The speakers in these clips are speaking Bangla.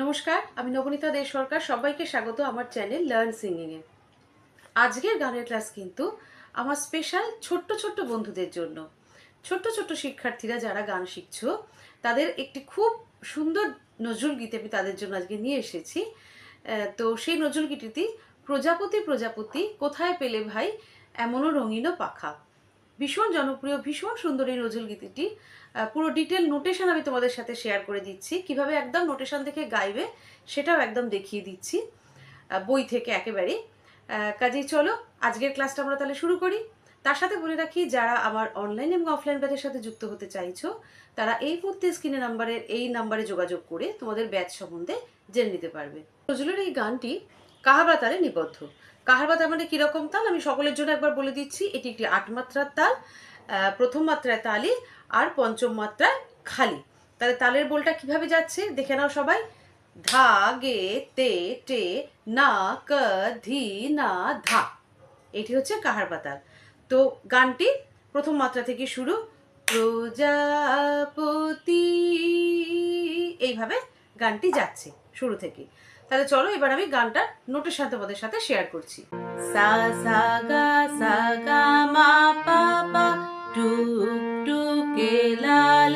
নমস্কার, আমি নবনীতা দে সরকার সবাইকে স্বাগত আমার চ্যানেল লার্ন সিঙ্গিংয়ে। আজকের গানের ক্লাস কিন্তু আমার স্পেশাল ছোট্ট ছোট্ট বন্ধুদের জন্য। ছোট্ট ছোট্ট শিক্ষার্থীরা যারা গান শিখছো, তাদের একটি খুব সুন্দর নজরুল গীত আমি তাদের জন্য আজকে নিয়ে এসেছি। তো সেই নজরুল গীতিটি প্রজাপতি প্রজাপতি, কোথায় পেলে ভাই, এমনও রঙিনও পাখা। ভীষণ জনপ্রিয় ভীষণ সুন্দর এই নজরুল গীতিটি। পুরো ডিটেল নোটেশন আমি তোমাদের সাথে শেয়ার করে দিচ্ছি। কীভাবে একদম নোটেশন থেকে গাইবে সেটাও একদম দেখিয়ে দিচ্ছি বই থেকে একেবারে আহ, কাজেই চলো আজকের ক্লাসটা আমরা তাহলে শুরু করি। তার সাথে বলে রাখি যারা আমার অনলাইন এবং অফলাইন ব্যাচের সাথে যুক্ত হতে চাইছো তারা এই মুহূর্তে স্ক্রিনে নাম্বারের এই নাম্বারে যোগাযোগ করে তোমাদের ব্যাচ সম্বন্ধে জেনে নিতে পারবে। নজরুলের এই গানটি কাহারবা তালে নিবদ্ধ। কাহারবা তাল মানে কীরকম তাল? আমি সকলের জন্য একবার বলে দিচ্ছি, এটি একটি আট মাত্রার তাল প্রথম মাত্রায় তালি আর পঞ্চম মাত্রায় খালি। তাহলে তালের বোলটা কীভাবে যাচ্ছে? দেখে নাও সবাই। ধা, গে, তে, টে, না, ক, ধি, না, ধা। এটি হচ্ছে কাহার পাতাল। তো গানটি প্রথম মাত্রা থেকে শুরু। প্রজাপতি। এইভাবে গানটি যাচ্ছে শুরু থেকে। তাহলে চলো এবার আমি গানটা নোটের সাথে তোমাদের সাথে শেয়ার করছি। সা সা, গা সা, গা, মা, পা পা, টুক, টুকে, লাল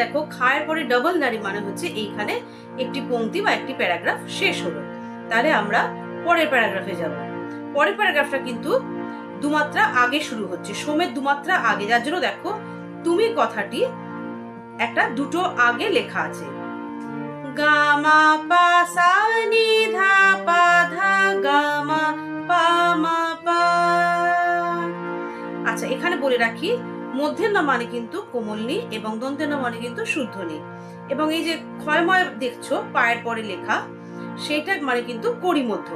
দেখো, খায়ের পরে ডবল নারী মানে হচ্ছে এইখানে একটি পংক্তি বা একটি প্যারাগ্রাফ শেষ হলো। তাহলে আমরা পরের প্যারাগ্রাফে যাব। পরের প্যারাগ্রাফটা কিন্তু দুমাত্রা আগে শুরু হচ্ছে, সোমের দুমাত্রা আগে। যার জন্য দেখো, তুমি কথাটি একটা দুটো আগে লেখা আছে। গামা পা সা নি ধা পা ধা, গামা পা মা পা। আচ্ছা এখানে বলে রাখি মধ্যের না মানে কিন্তু কোমল কোমলনি এবং দন্তের না মানে কিন্তু শুদ্ধ শুদ্ধনি। এবং এই যে ক্ষয়ময় দেখছ, পায়ের পরে লেখা সেটার মানে কিন্তু করি মধ্য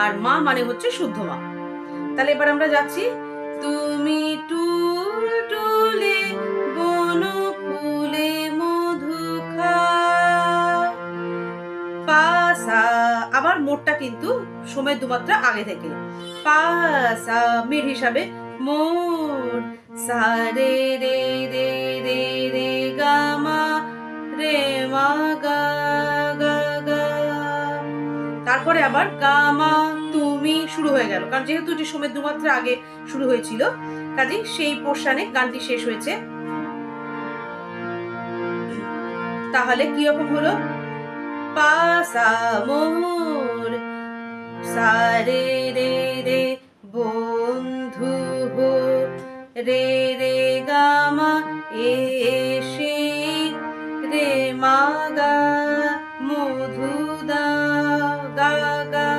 আর মা মানে হচ্ছে শুদ্ধ মা। তাহলে এবার আমরা যাচ্ছি। তুমি আবার মোটটা কিন্তু সময় দুমাত্রা আগে থেকে। পাসা মির হিসাবে মোর সা রে রে রে রে গা রে মা গা তারপরে আবার গামা তুমি শুরু হয়ে গেল। কারণ যেহেতু এটি সময়ের দুমাত্রা আগে শুরু হয়েছিল কাজে সেই পোর্শনে গানটি শেষ হয়েছে। তাহলে কি রকম হলো? পাসা মোর সারে রে। রে হো রে রে গামা এসে, রে মা গা মধুদা গা গা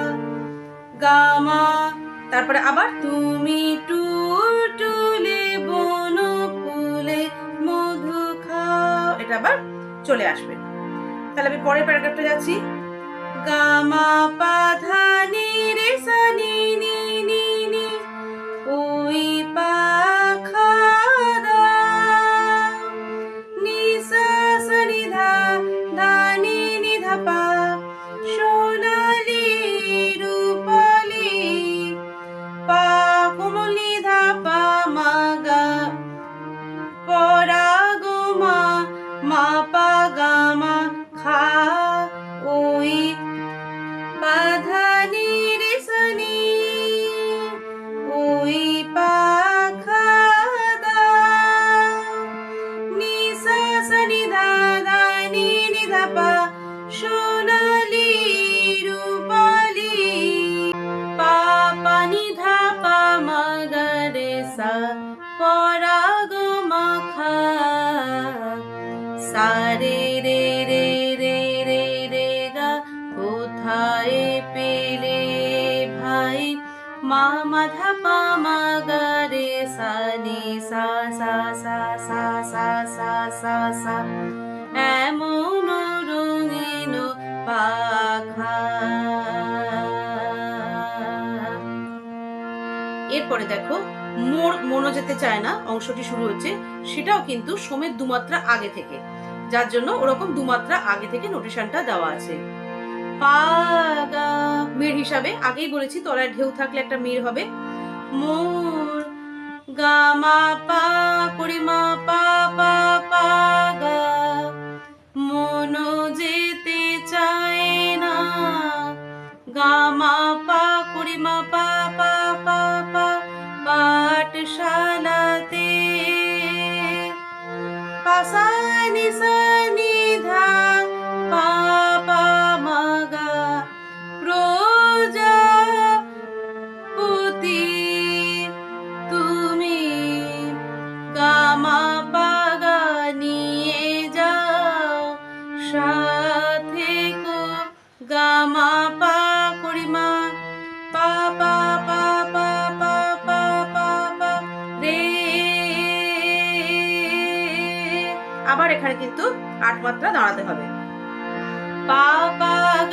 গামা। তারপরে আবার তুমি টুল টুলে বন ফুলে মধু খাও। এটা আবার চলে আসবে। তাহলে আমি পরের প্যারাগ্রাফটা যাচ্ছি। গামা পাধা সারে রে রে রে রে রে গা, কোথায় পেলে ভাই? মা মাধা পা মা গা রে সানি সা সা সা সা সা সা সা সা। এমন রঙিন পাখা। এরপরে দেখো, মোর মনো যেতে চায় না, অংশটি শুরু হচ্ছে, সেটাও কিন্তু সোমের দুমাত্রা আগে থেকে। যার জন্য ওরকম দুমাত্রা আগে থেকে নোটেশনটা দেওয়া আছে। মের হিসাবে আগেই বলেছি, তলায় ঢেউ থাকলে একটা মের হবে। মোর গামা পা পরিমা পা পা পা, গা। মনো যেতে চায় না। গামা পা পরিমা পা পা পা পা, পাঠশালাতে। পাসানি Jesus. এখানে কিন্তু আট মাত্রা দাঁড়াতে হবে।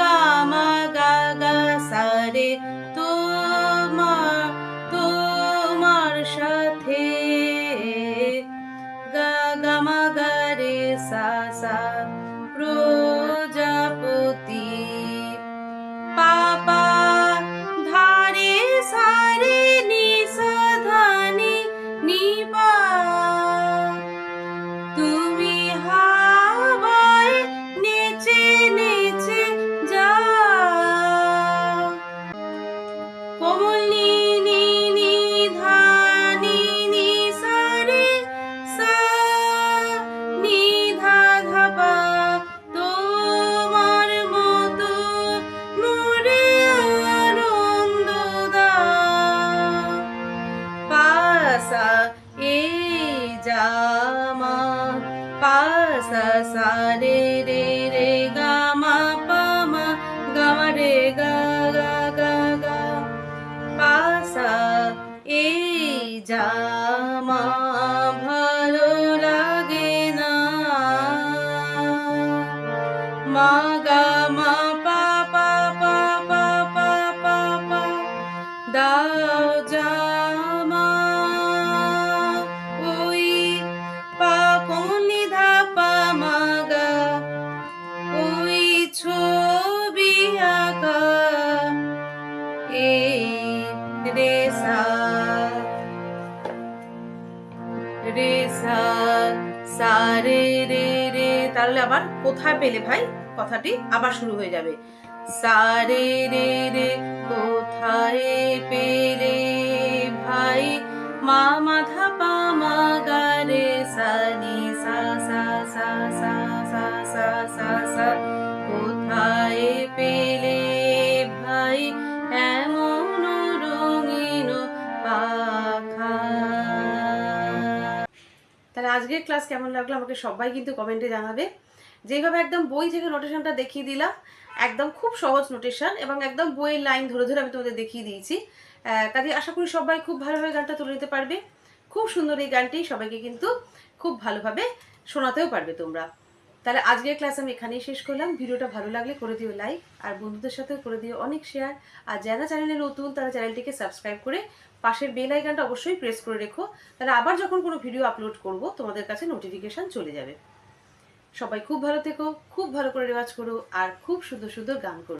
গা, মা, গা সা, রে তোমার তোমার সাথে। গা গা, মা রে, সা সা প্রজাপতি গা গা গা গা পাসা এ জামা ভালো লাগে না। মা মা পা পা দাও জামা রে সা রে রে রে। তাহলে আবার কোথায় পেলে ভাই? কথাটি আবার শুরু হয়ে যাবে। সা রে রে রে, কোথায় পেলে ভাই? মা মাথা পা মা গা রে, সা নি সা সা সা সা সা সা সা, কোথায় পেলে আজকের ক্লাস কেমন লাগল আমাকে সবাই কিন্তু কমেন্টে জানাবে। যেভাবে একদম বই থেকে নোটেশনটা দেখিয়ে দিলাম, একদম খুব সহজ নোটেশন এবং একদম বইয়ের লাইন ধরে ধরে আমি তোমাদের দেখিয়ে দিয়েছি। কাজে আশা করি সবাই খুব ভালোভাবে গানটা তুলে নিতে পারবে। খুব সুন্দর এই গানটি সবাইকে কিন্তু খুব ভালোভাবে শোনাতেও পারবে তোমরা। তাহলে আজকের ক্লাস আমি এখানেই শেষ করলাম। ভিডিওটা ভালো লাগলে করে দিও লাইক আর বন্ধুদের সাথে করে দিও অনেক শেয়ার আর যারা চ্যানেলে নতুন, তারা চ্যানেলটিকে সাবস্ক্রাইব করে পাশের বেল আইকনটা অবশ্যই প্রেস করে রেখো। তাহলে আবার যখন কোনো ভিডিও আপলোড করব, তোমাদের কাছে নোটিফিকেশান চলে যাবে। সবাই খুব ভালো থেকো, খুব ভালো করে রেওয়াজ করো, আর খুব সুন্দর সুন্দর গান করো।